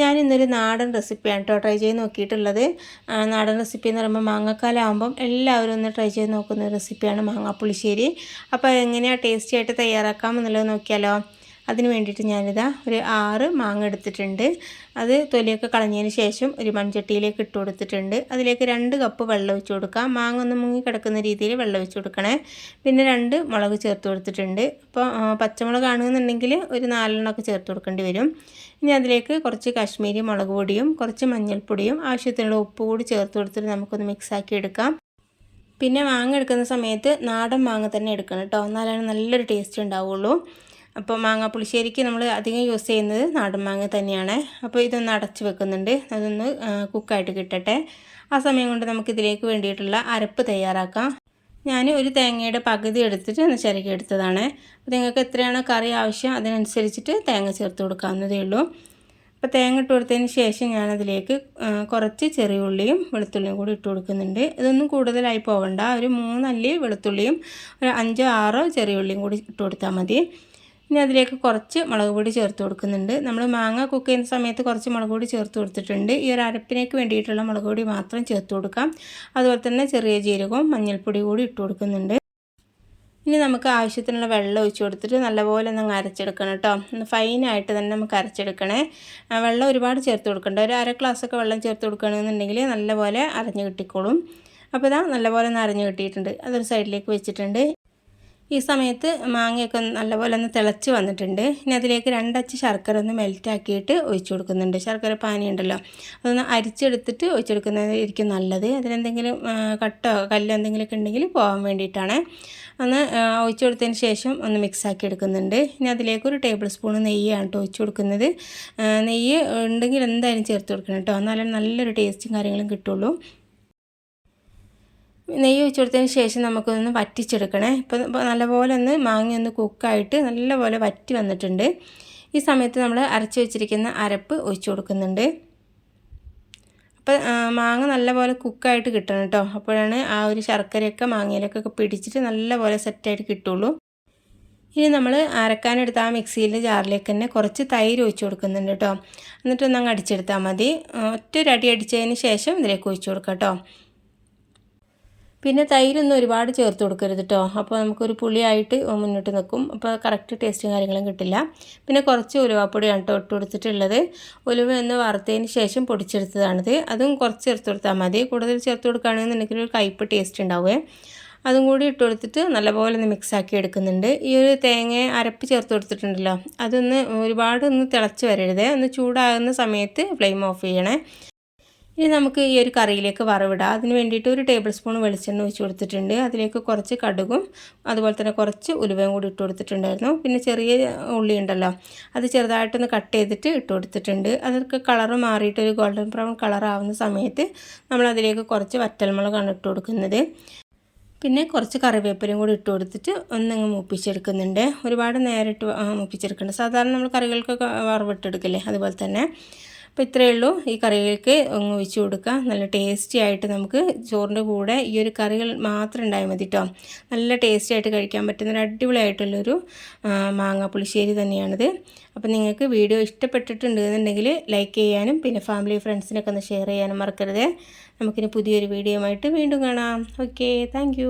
ഞാൻ ഇന്നൊരു നാടൻ റെസിപ്പിയാണ് കേട്ടോ ട്രൈ ചെയ്ത് നോക്കിയിട്ടുള്ളത്. നാടൻ റെസിപ്പി എന്ന് പറയുമ്പോൾ മാങ്ങക്കാലാകുമ്പം എല്ലാവരും ഒന്ന് ട്രൈ ചെയ്ത് നോക്കുന്ന റെസിപ്പിയാണ് മാങ്ങാപ്പുളിശ്ശേരി അപ്പോൾ എങ്ങനെയാണ് ടേസ്റ്റി ആയിട്ട് തയ്യാറാക്കാം എന്നുള്ളത് നോക്കിയാലോ. അതിന് വേണ്ടിയിട്ട് ഞാനിതാ ഒരു ആറ് മാങ്ങ എടുത്തിട്ടുണ്ട്. അത് തൊലിയൊക്കെ കളഞ്ഞതിന് ശേഷം ഒരു മൺചട്ടിയിലേക്ക് ഇട്ട് കൊടുത്തിട്ടുണ്ട്. അതിലേക്ക് രണ്ട് കപ്പ് വെള്ളം ഒഴിച്ച് കൊടുക്കാം. മാങ്ങ ഒന്ന് മുങ്ങി കിടക്കുന്ന രീതിയിൽ വെള്ളം ഒഴിച്ച് കൊടുക്കണേ. പിന്നെ രണ്ട് മുളക് ചേർത്ത് കൊടുത്തിട്ടുണ്ട്. അപ്പോൾ പച്ചമുളക് ആണെന്നുണ്ടെങ്കിൽ ഒരു നാലെണ്ണമൊക്കെ ചേർത്ത് കൊടുക്കേണ്ടി വരും. ഇനി അതിലേക്ക് കുറച്ച് കാശ്മീരി മുളക് പൊടിയും കുറച്ച് മഞ്ഞൾപ്പൊടിയും ആവശ്യത്തിനുള്ള ഉപ്പ് കൂടി ചേർത്ത് കൊടുത്തിട്ട് നമുക്കൊന്ന് മിക്സാക്കി എടുക്കാം. പിന്നെ മാങ്ങ എടുക്കുന്ന സമയത്ത് നാടൻ മാങ്ങ തന്നെ എടുക്കണം കേട്ടോ. എന്നാലാണ് നല്ലൊരു ടേസ്റ്റ് ഉണ്ടാവുള്ളൂ. അപ്പോൾ മാങ്ങ പുളിശ്ശേരിക്ക് നമ്മൾ അധികം യൂസ് ചെയ്യുന്നത് നാടൻ മാങ്ങ തന്നെയാണ്. അപ്പോൾ ഇതൊന്ന് അടച്ച് വെക്കുന്നുണ്ട്. അതൊന്ന് കുക്കായിട്ട് കിട്ടട്ടെ. ആ സമയം കൊണ്ട് നമുക്ക് ഇതിലേക്ക് വേണ്ടിയിട്ടുള്ള അരപ്പ് തയ്യാറാക്കാം. ഞാൻ ഒരു തേങ്ങയുടെ പകുതി എടുത്തിട്ട് ഒന്ന് ചിരകി എടുത്തതാണ്. അപ്പോൾ നിങ്ങൾക്ക് എത്രയാണോ കറി ആവശ്യം അതിനനുസരിച്ചിട്ട് തേങ്ങ ചേർത്ത് കൊടുക്കാവുന്നതേ ഉള്ളൂ. അപ്പോൾ തേങ്ങ ഇട്ട് കൊടുത്തതിന് ശേഷം ഞാനതിലേക്ക് കുറച്ച് ചെറിയ ഉള്ളിയും വെളുത്തുള്ളിയും കൂടി ഇട്ട് കൊടുക്കുന്നുണ്ട്. ഇതൊന്നും കൂടുതലായി പോകണ്ട ഒരു മൂന്നല്ലി വെളുത്തുള്ളിയും ഒരു അഞ്ചോ ആറോ ചെറിയ ഉള്ളിയും കൂടി ഇട്ട് കൊടുത്താൽ മതി. ഇനി അതിലേക്ക് കുറച്ച് മുളക് പൊടി ചേർത്ത് കൊടുക്കുന്നുണ്ട്. നമ്മൾ മാങ്ങ കുക്ക് ചെയ്യുന്ന സമയത്ത് കുറച്ച് മുളക് പൊടി ചേർത്ത് കൊടുത്തിട്ടുണ്ട്. ഈ ഒരു അരപ്പിനേക്ക് വേണ്ടിയിട്ടുള്ള മുളക് പൊടി മാത്രം ചേർത്ത് കൊടുക്കാം. അതുപോലെ തന്നെ ചെറിയ ജീരകവും മഞ്ഞൾപ്പൊടി കൂടി ഇട്ട് കൊടുക്കുന്നുണ്ട്. ഇനി നമുക്ക് ആവശ്യത്തിനുള്ള വെള്ളം ഒഴിച്ചു കൊടുത്തിട്ട് നല്ലപോലെ ഒന്ന് അരച്ചെടുക്കണം കേട്ടോ. ഒന്ന് ഫൈനായിട്ട് തന്നെ നമുക്ക് അരച്ചെടുക്കണേ. വെള്ളം ഒരുപാട് ചേർത്ത് കൊടുക്കണ്ട. ഒരു അര ഗ്ലാസ്സൊക്കെ വെള്ളം ചേർത്ത് കൊടുക്കുകയാണെന്നുണ്ടെങ്കിൽ നല്ലപോലെ അരഞ്ഞു കിട്ടിക്കോളും. അപ്പോൾ ഇതാ നല്ലപോലെ ഒന്ന് അരഞ്ഞ് കിട്ടിയിട്ടുണ്ട്. അതൊരു സൈഡിലേക്ക് വെച്ചിട്ടുണ്ട്. ഈ സമയത്ത് മാങ്ങയൊക്കെ നല്ലപോലെ ഒന്ന് തിളച്ച് വന്നിട്ടുണ്ട്. ഇനി അതിലേക്ക് രണ്ടച്ച് ശർക്കര ഒന്ന് മെൽറ്റാക്കിയിട്ട് ഒഴിച്ചു കൊടുക്കുന്നുണ്ട്. ശർക്കര പാനി ഉണ്ടല്ലോ അതൊന്ന് അരിച്ചെടുത്തിട്ട് ഒഴിച്ചു കൊടുക്കുന്നതായിരിക്കും നല്ലത്. അതിലെന്തെങ്കിലും കട്ടോ കല്ലോ എന്തെങ്കിലുമൊക്കെ ഉണ്ടെങ്കിൽ പോകാൻ വേണ്ടിയിട്ടാണ്. ഒന്ന് ഒഴിച്ചു കൊടുത്തതിന് ശേഷം ഒന്ന് മിക്സാക്കി എടുക്കുന്നുണ്ട്. ഇനി അതിലേക്ക് ഒരു ടേബിൾ സ്പൂൺ നെയ്യാണ് കേട്ടോ ഒഴിച്ചു കൊടുക്കുന്നത്. നെയ്യ് ഉണ്ടെങ്കിൽ എന്തായാലും ചേർത്ത് കൊടുക്കണം കേട്ടോ. എന്നാലും നല്ലൊരു ടേസ്റ്റും കാര്യങ്ങളും കിട്ടുള്ളൂ. നെയ്യ് ഒഴിച്ചെടുത്തതിന് ശേഷം നമുക്കൊന്ന് വറ്റിച്ചെടുക്കണേ. ഇപ്പം ഇപ്പം നല്ലപോലെ ഒന്ന് മാങ്ങ ഒന്ന് കുക്കായിട്ട് നല്ലപോലെ വറ്റി വന്നിട്ടുണ്ട്. ഈ സമയത്ത് നമ്മൾ അരച്ച് വെച്ചിരിക്കുന്ന അരപ്പ് ഒഴിച്ച് കൊടുക്കുന്നുണ്ട്. അപ്പോൾ മാങ്ങ നല്ലപോലെ കുക്കായിട്ട് കിട്ടണം കേട്ടോ അപ്പോഴാണ് ആ ഒരു ശർക്കരയൊക്കെ മാങ്ങയിലൊക്കെ പിടിച്ചിട്ട് നല്ലപോലെ സെറ്റായിട്ട് കിട്ടുള്ളൂ. ഇനി നമ്മൾ അരക്കാനെടുത്ത ആ മിക്സിയിലെ ജാറിലേക്ക് തന്നെ കുറച്ച് തൈര് ഒഴിച്ചു കൊടുക്കുന്നുണ്ട് കേട്ടോ എന്നിട്ടൊന്ന് അങ്ങ് അടിച്ചെടുത്താൽ മതി. ഒറ്റ ഒരു അടി അടിച്ചതിന് ശേഷം ഇതിലേക്ക് ഒഴിച്ചു കൊടുക്കാം കേട്ടോ പിന്നെ തൈരൊന്നും ഒരുപാട് ചേർത്ത് കൊടുക്കരുത് കേട്ടോ അപ്പോൾ നമുക്കൊരു പുളിയായിട്ട് മുന്നോട്ട് നിൽക്കും അപ്പോൾ കറക്റ്റ് ടേസ്റ്റും കാര്യങ്ങളും കിട്ടില്ല. പിന്നെ കുറച്ച് ഉലുവാപ്പൊടിയാണ് കേട്ടോ ഇട്ട് കൊടുത്തിട്ടുള്ളത്. ഉലുവ എന്ന് വറുത്തതിന് ശേഷം പൊടിച്ചെടുത്തതാണിത്. അതും കുറച്ച് ചേർത്ത് കൊടുത്താൽ മതി. കൂടുതൽ ചേർത്ത് കൊടുക്കുകയാണെന്നുണ്ടെങ്കിൽ ഒരു കയ്പ് ടേസ്റ്റ് ഉണ്ടാവുമേ അതും കൂടി ഇട്ട് കൊടുത്തിട്ട് നല്ലപോലെ ഒന്ന് മിക്സാക്കി എടുക്കുന്നുണ്ട്. ഈ ഒരു തേങ്ങ അരപ്പ് ചേർത്ത് കൊടുത്തിട്ടുണ്ടല്ലോ. അതൊന്ന് ഒരുപാട് ഒന്ന് തിളച്ച് വരരുത്. ഒന്ന് ചൂടാകുന്ന സമയത്ത് ഫ്ലെയിം ഓഫ് ചെയ്യണേ. ഇനി നമുക്ക് ഈ ഒരു കറിയിലേക്ക് വറവിടാം. അതിന് വേണ്ടിയിട്ട് ഒരു ടേബിൾ സ്പൂൺ വെളിച്ചെണ്ണ ഒഴിച്ച് കൊടുത്തിട്ടുണ്ട്. അതിലേക്ക് കുറച്ച് കടുകും അതുപോലെ തന്നെ കുറച്ച് ഉലുവയും കൂടി ഇട്ട് കൊടുത്തിട്ടുണ്ടായിരുന്നു. പിന്നെ ചെറിയ ഉള്ളി ഉണ്ടല്ലോ അത് ചെറുതായിട്ടൊന്ന് കട്ട് ചെയ്തിട്ട് ഇട്ട് കൊടുത്തിട്ടുണ്ട്. അതൊക്കെ കളർ മാറിയിട്ട് ഒരു ഗോൾഡൻ ബ്രൗൺ കളർ ആവുന്ന സമയത്ത് നമ്മൾ അതിലേക്ക് കുറച്ച് വറ്റൽമുളകാണ് ഇട്ട് കൊടുക്കുന്നത്. പിന്നെ കുറച്ച് കറിവേപ്പിലയും കൂടി ഇട്ട് കൊടുത്തിട്ട് ഒന്നങ്ങ് മൂപ്പിച്ചെടുക്കുന്നുണ്ട്. ഒരുപാട് നേരിട്ട് മൂപ്പിച്ചെടുക്കുന്നുണ്ട് സാധാരണ നമ്മൾ കറികൾക്കൊക്കെ വറവിട്ടെടുക്കില്ലേ അതുപോലെ തന്നെ അപ്പോൾ ഇത്രയേ ഉള്ളൂ. ഈ കറികൾക്ക് ഒഴിച്ച് കൊടുക്കുക നല്ല ടേസ്റ്റി ആയിട്ട് നമുക്ക് ചോറിന്റെ കൂടെ ഈ ഒരു കറികൾ മാത്രം ഉണ്ടായാൽ മതി കേട്ടോ നല്ല ടേസ്റ്റി ആയിട്ട് കഴിക്കാൻ പറ്റുന്ന ഒരു അടിപൊളിയായിട്ടുള്ളൊരു മാങ്ങ പുളിശ്ശേരി തന്നെയാണിത്. അപ്പോൾ നിങ്ങൾക്ക് വീഡിയോ ഇഷ്ടപ്പെട്ടിട്ടുണ്ട് എന്നുണ്ടെങ്കിൽ ലൈക്ക് ചെയ്യാനും പിന്നെ ഫാമിലി ഫ്രണ്ട്സിനൊക്കെ ഒന്ന് ഷെയർ ചെയ്യാനും മറക്കരുത്. നമുക്കിനി പുതിയൊരു വീഡിയോ ആയിട്ട് വീണ്ടും കാണാം. Okay thank